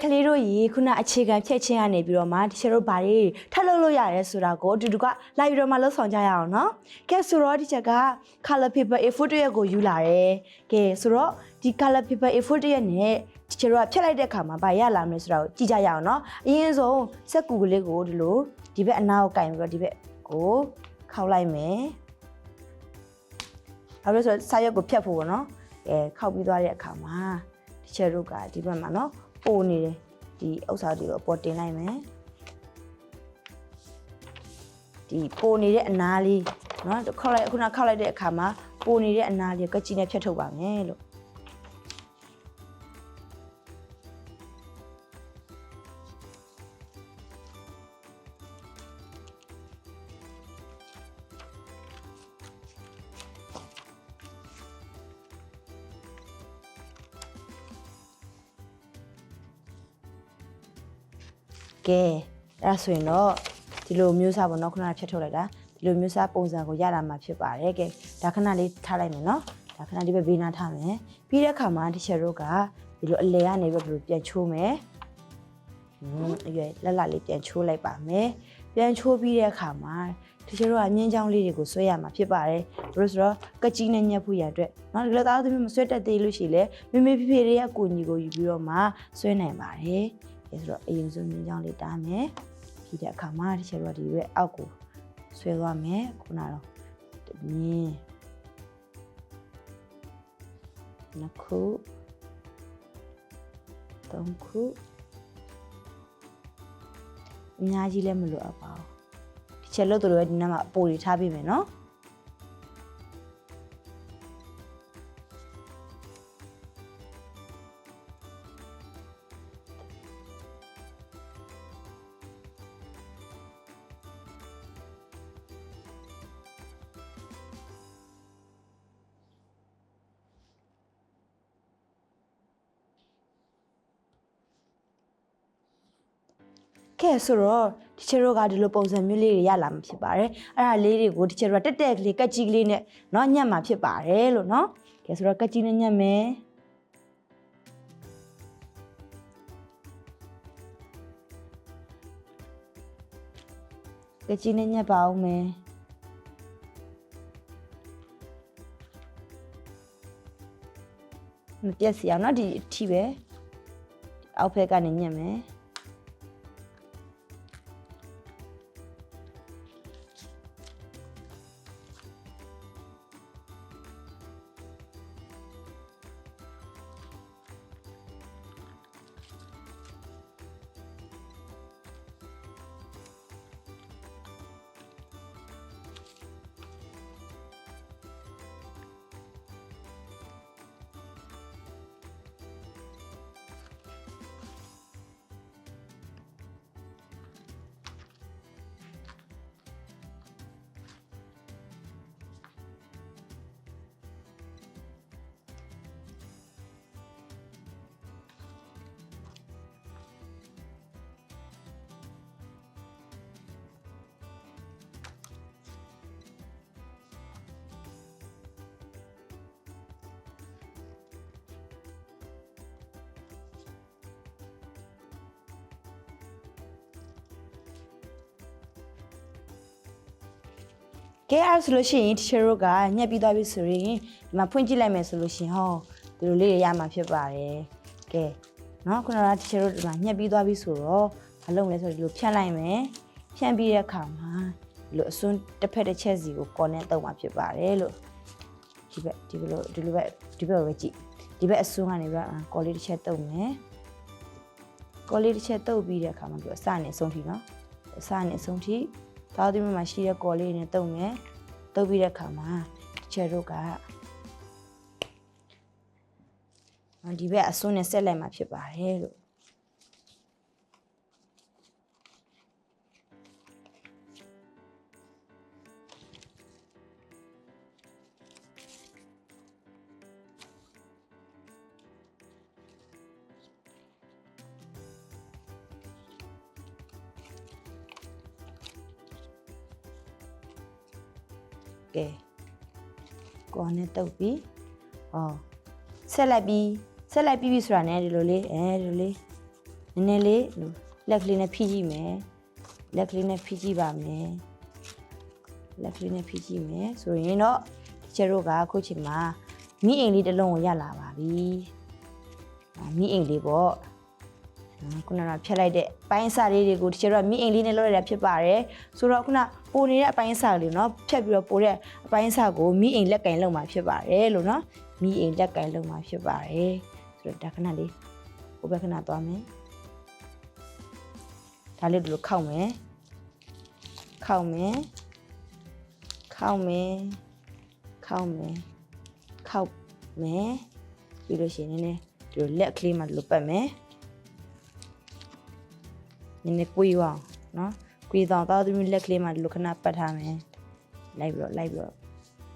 ကလေးတို့ရေခုနအခြေခံဖြည့်ချင်းကနေပြီးတော့မှတချို့တို့ဘာတွေထပ်လုပ်လို့ရတယ်ဆိုတာကိုအတူတူကလိုက်ပြီးတော့မှလှုပ်ဆောင်ကြရအောင်နော်ကဲဆိုတော့ဒီချက်က color paper A4 တစ်ရက်ကိုယူလာတယ်ကဲဆိုတော့ဒီ color paper A4 တစ်ရက်နဲ့တချို့တို့ကဖြတ်လိုက်တဲ့အခါမှာဘာရလာမလဲဆိုတာကိုကြည့်ကြရအောင်နော်အရင်ဆုံးစက်ကူကလေးကိုဒီလိုဒီဘက်အနားကိုကင်ပြီးတော့ဒီဘက်ကိုခောက်လိုက်မယ်အဲ့လိုဆိုစာရွက်ကိုဖြတ်ဖို့ပေါ့နော်အဲခောက်ပြီးသွားတဲ့အခါမှာတချို့တို့ကဒီဘက်မှာနော် ပိုနေတယ်ဒီဥစ္စာတွေကိုအပေါ်တင်လိုက်မယ်ဒီပိုနေတဲ့အနားလေးနော်ခောက်လိုက်ခုနခောက်လိုက်တဲ့အခါမှာပိုနေတဲ့အနားလေးကကြည်နဲ့ဖြတ်ထုတ်ပါမယ်လို့ ကဲအဲ့ဒါဆိုရင်တော့ဒီလိုမျိုးစားပေါ့နော်ခုနကဖြတ်ထုတ်လိုက်တာဒီလိုမျိုးစားပုံစံကိုရလာမှာဖြစ်ပါတယ်ကဲဒါခဏလေးထားလိုက်မယ်နော်ဒါခဏလေးပဲဘေးနားထားမယ်ပြီးတဲ့အခါမှာတချေတို့ကဒီလိုအလဲကနေပဲဘယ်လိုပြန်ချိုးမယ်ဟင်းအရွယ်လက်လက်လေးပြန်ချိုးလိုက်ပါမယ်ပြန်ချိုးပြီးတဲ့အခါမှာတချေတို့ကမြင်းချောင်းလေးတွေကိုဆွဲရမှာဖြစ်ပါတယ်ဘယ်လိုဆိုတော့ကကြီးနဲ့ညက်ဖို့ရအတွက်နော်ဒီလိုသားသမီးမဆွဲတတ်သေးလို့ရှိလေမေမေဖေဖေတွေရဲ့ကိုညီကိုယူပြီးတော့မှဆွဲနိုင်ပါတယ် အဲဆိုတော့အရင်ဆုံးမြင်းချောင်းလေးတားမယ်ပြီးတဲ့အခါမှာတစ်ချက်တော့ဒီရဲ့အောက်ကိုဆွဲသွားမယ်ခုနတော့မြင်းနှစ်ခုသုံးခုအများကြီးလည်းမလိုအပ်ပါဘူးဒီချက်လို့တို့လည်းဒီနားမှာအပိုတွေထားပေးမယ်နော် ကဲဆိုတော့ဒီချေတို့ကဒီလိုပုံစံမျိုးလေးတွေရလာမှာဖြစ်ပါတယ်အဲ့ဒါလေးတွေကိုဒီချေတို့ကတက်တက်ကလေးကက်ကြီးကလေးနဲ့เนาะညက်မှာဖြစ်ပါတယ်လို့เนาะကဲဆိုတော့ကက်ကြီးနဲ့ညက်မယ်ကက်ကြီးနဲ့ညက်ပါအောင်မယ်မပြက်စီအောင်เนาะဒီအထိပဲအောက်ဖက်ကနေညက်မယ် ကဲအဲ့ဆိုလို့ရှိရင် teacher တို့ကညက်ပြီးသွားပြီဆိုရင်ဒီမှာဖွင့်ကြည့်လိုက်မယ်ဆိုလို့ရှိရင်ဟောဒီလိုလေးတွေရမှာဖြစ်ပါတယ်ကဲနော်ခုနက teacher တို့ဒီမှာညက်ပြီးသွားပြီဆိုတော့မလုပ်လဲဆိုဒီလိုဖြန့်လိုက်မယ်ဖြန့်ပြီးတဲ့အခါမှာဒီလိုအစွန်းတစ်ဖက်တစ်ချက်စီကို connect တော့မှာဖြစ်ပါတယ်လို့ဒီဘက်ဒီလိုဒီလိုဘက်ဒီဘက်ကိုပဲကြည့်ဒီဘက်အစွန်းကနေပြီးတော့ call လေးတစ်ချက်တုပ်မယ် call လေးတစ်ချက်တုပ်ပြီးတဲ့အခါမှာဒီအစနဲ့အဆုံးထိနော်အစနဲ့အဆုံးထိ သားသမီးမှာရှိတဲ့ကော်လေးနဲ့တုံမယ်တုပ်ပြီးတဲ့အခါမှာချယ်တို့ကဒီဘက်အစွန်းနဲ့ဆက်လိုက်မှာဖြစ်ပါတယ်လို့ ကဲကော်နဲ့တုပ်ပြီးဟောဆက်လိုက်ပြီးဆက်လိုက်ပြီးပြီဆိုတာ ਨੇ ဒီလိုလေးအဲဒီလိုလေးနည်းနည်းလေးလို့လက်ကလေးနဲ့ဖိကြည့်မယ်လက်ကလေးနဲ့ဖိကြည့်ပါမယ်လက်ကလေးနဲ့ဖိကြည့်မယ်ဆိုရင်တော့ကျတို့ကအခုချိန်မှာမိအိမ်လေးတစ်လုံးကိုရလာပါပြီအာမိအိမ်လေးပေါ့ ခုနကဖြတ်လိုက်တဲ့ပိုင်းအစလေးတွေကိုတချို့ကမိအိမ်လေးနဲ့လုပ်ရတာဖြစ်ပါတယ်ဆိုတော့ခုနပိုနေတဲ့အပိုင်းအစလေးเนาะဖြတ်ပြီးတော့ပိုတဲ့အပိုင်းအစကိုမိအိမ်လက်ကင်လုပ်မှာဖြစ်ပါတယ်လို့เนาะမိအိမ်လက်ကင်လုပ်မှာဖြစ်ပါတယ်ဆိုတော့ဒါခဏလေးဟိုဘက်ခဏသွားမယ်ဒါလေးတို့ခောက်မယ်ခောက်မယ်ခောက်မယ်ခောက်မယ်ခောက်မယ်ပြီးလို့ရှိရင်နည်းနည်းဒီလိုလက်ကလေးမှဒီလိုပတ်မယ် နည်းနည်းကွေးအောင်နော်ကွေးတော့သားသမီးလက်ကလေးမှာဒီလိုခဏပတ်ထားမယ်လိုက်ပြီးတော့လိုက်ပြီးတော့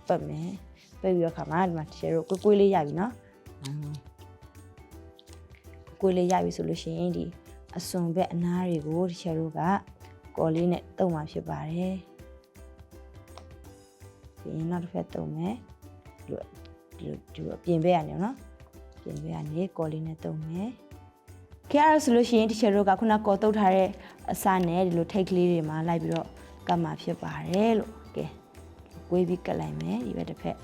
ပတ်မယ်ပတ်ပြီးတော့ခါမှာဒီမှာတကယ်တော့ကွေးကွေးလေးရပြီနော်ကွေးလေးရပြီဆိုလို့ရှိရင်ဒီအစွန်ဘက်အနားတွေကိုတကယ်တော့ကကော်လေးနဲ့တုံမှာဖြစ်ပါတယ်ပြီးရင်နောက်တစ်ဖက်တုံမယ်ဒီလိုဒီလိုဒီလိုအပြင်ဘက်ကနေနော်ပြင်ဘက်ကနေကော်လေးနဲ့တုံမယ် ခဲရဆိုလို့ရှိရင်တချေတို့ကခုနကော်တုတ်ထားတဲ့အစနဲ့ဒီလိုထိတ်ကလေးတွေမှာလိုက်ပြီးတော့ကတ်မှာဖြစ်ပါတယ်လို့ကဲကွေးပြီးကတ်လိုက်မယ်ဒီဘက်တစ်ဖက်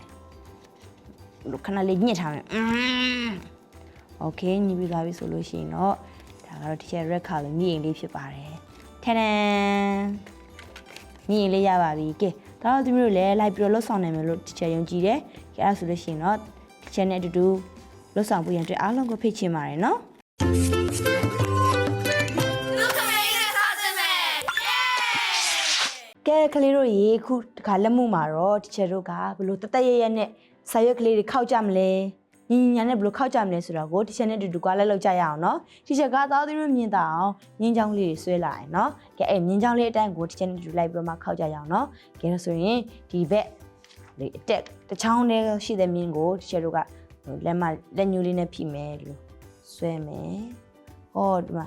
လို့ခဏလေးညှစ်ထားမယ်อืมโอเคညှစ်ပြီးသွားပြီဆိုလို့ရှိရင်တော့ဒါကတော့တချေ red color မြည်ရင်လေးဖြစ်ပါတယ်ထန်ထန်မြည်ရင်လေးရပါပြီကဲဒါတော့သူမျိုးလည်းလိုက်ပြီးတော့လွတ်ဆောင်နိုင်မယ်လို့တချေယုံကြည်တယ်ခဲရဆိုလို့ရှိရင်တော့တချေနဲ့အတူတူလွတ်ဆောင်ဖို့ရန်အတွက်အားလုံးကိုဖိတ်ချင်ပါတယ်နော် ကဲကလေးတို့ရေခုတခါလက်မှုမှာတော့တချေတို့ကဘလို့တသက်ရရနဲ့ဆာရွက်ကလေးတွေခောက်ကြမလဲညီညီညာနဲ့ဘလို့ခောက်ကြမလဲဆိုတော့ကိုတချေနဲ့တူတူကလည်းလောက်ကြရအောင်နော်တချေကသားသမီးမြင်တာအောင်မြင်းချောင်းလေးတွေဆွဲလာရင်နော်ကဲအဲ့မြင်းချောင်းလေးအတိုင်းကိုတချေနဲ့တူတူလိုက်ပြီးတော့မှခောက်ကြရအောင်နော်ကဲလို့ဆိုရင်ဒီဘက်လေအတက်တစ်ချောင်းလေးရှိတဲ့မြင်းကိုတချေတို့ကလက်မလက်ညှိုးလေးနဲ့ဖိမယ်လို့ဆွဲမယ်ဟောဒီမှာ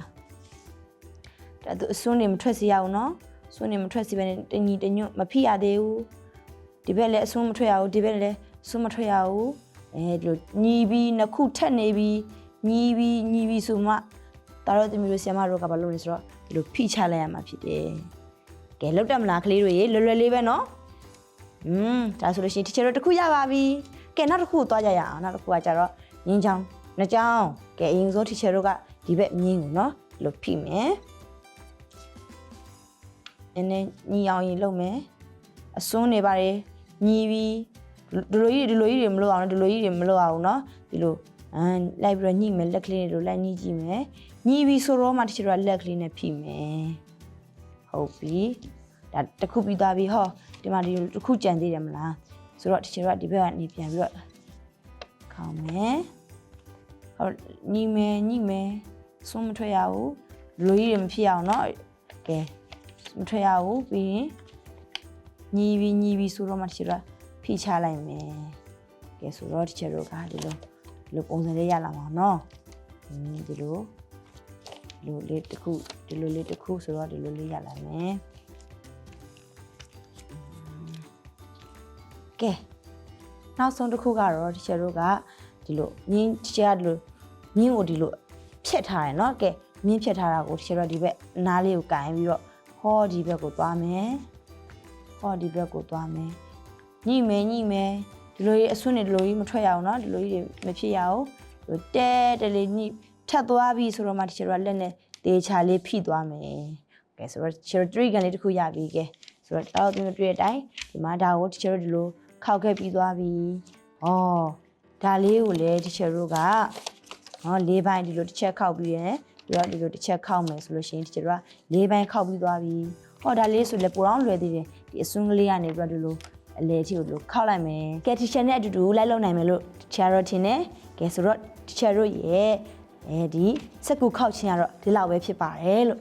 ဒါသူအစွန်းနေမထွက်စီရအောင်နော် စွန်းနေမထွက်စီပဲနဲ့တညီတညွတ်မဖိရသေးဘူးဒီဘက်လည်းအစွန်းမထွက်ရဘူးဒီဘက်လည်းအစွန်းမထွက်ရဘူးအဲဒီလိုညီပြီးနှစ်ခုထက်နေပြီးညီပြီးညီပြီးဆိုမှတာတော့တမီတို့ဆီယမတို့ကဘာလုပ်လဲဆိုတော့ဒီလိုဖိချလိုက်ရမှာဖြစ်တယ်ကဲလောက်တယ်မလားကလေးတွေရေလွယ်လွယ်လေးပဲနော်อืมဒါဆိုလို့ရှိရင်တချေတော့တစ်ခုရပါပြီကဲနောက်တစ်ခုသွားကြရအောင်နောက်တစ်ခုကကြတော့ငင်းချောင်းနှစ်ချောင်းကဲအရင်ဆုံးတချေတို့ကဒီဘက်မြင်းကိုနော်ဒီလိုဖိမယ် နည်းနည်းညီအောင်ရင်လုပ်မယ်အစွန်းနေပါတယ်ညီပြီးဒီလိုကြီးဒီလိုကြီးတွေမလုပ်အောင်ဒီလိုကြီးတွေမလုပ်အောင်เนาะဒီလိုအမ်လိုက်ပြီးတော့ညှိမယ်လက်ကလေးတွေလိုလိုက်ညှိကြည့်မယ်ညှိပြီးဆိုတော့မှတချို့ကလက်ကလေးနဲ့ဖိမယ်ဟုတ်ပြီဒါတစ်ခုပြီးသွားပြီဟောဒီမှာဒီတစ်ခုကြံသေးတယ်မလားဆိုတော့တချို့ကဒီဘက်ကနေပြန်ပြီးတော့ခေါင်းမယ်ဟုတ်ညှိမယ်ညှိမယ်စွန်းမထွက်ရဘူးလူကြီးတွေမဖြစ်အောင်เนาะကဲ မထွက်ရဘူးပြီးရင်ညီးပြီးညီးပြီးဆိုတော့မှတချို့ကဖိချလိုက်မယ်ကဲဆိုတော့တချို့ကဒီလိုဒီလိုပုံစံလေးရလာမှာနော်ဒီလိုဒီလိုလေးတစ်ခုဒီလိုလေးတစ်ခုဆိုတော့ဒီလိုလေးရလာမယ်ကဲနောက်ဆုံးတစ်ခုကတော့တချို့ကဒီလိုမြင်းတချို့ကဒီလိုမြင်းကိုဒီလိုဖြတ်ထားတယ်နော်ကဲမြင်းဖြတ်ထားတာကိုတချို့ကဒီဘက်နားလေးကိုကင်ပြီးတော့ ဟောဒီဘက်ကိုသွားမယ်ဟောဒီဘက်ကိုသွားမယ်ညိမယ်ညိမယ်ဒီလိုကြီးအဆွန့်နေဒီလိုကြီးမထွက်ရအောင်နော်ဒီလိုကြီးတွေမဖြစ်ရအောင်ဒီလိုတဲတဲလေးညိထပ်သွားပြီဆိုတော့မှတချေတော့လက်နဲ့တေချာလေးဖိသွားမယ်ကဲဆိုတော့ cherry tree ကန်လေးတစ်ခုရပြီကဲဆိုတော့တောက်သမီးတွေ့တဲ့အတိုင်းဒီမှာဒါကိုတချေတို့ဒီလိုခောက်ခဲ့ပြီးသွားပြီဩဒါလေးကိုလည်းတချေတို့ကနော်၄ဘိုင်းဒီလိုတစ်ချက်ခောက်ပြီးရယ် ပြီးတော့ဒီလိုတစ်ချက်ခောက်မယ်ဆိုလို့ရှိရင်တချို့တို့ကလေးပိုင်းခောက်ပြီးသွားပြီဟောဒါလေးဆိုလည်းပိုတော့လွယ်သေးတယ်ဒီအစွန်းကလေးကနေပြီးတော့ဒီလိုအလဲချီကိုဒီလိုခောက်လိုက်မယ်ကဲတီချာနဲ့အတူတူလိုက်လုံနိုင်မယ်လို့တချာတော့ထင်တယ်ကဲဆိုတော့တချာတို့ရဲ့အဲဒီစက်ကူခောက်ခြင်းကတော့ဒီလောက်ပဲဖြစ်ပါတယ်လို့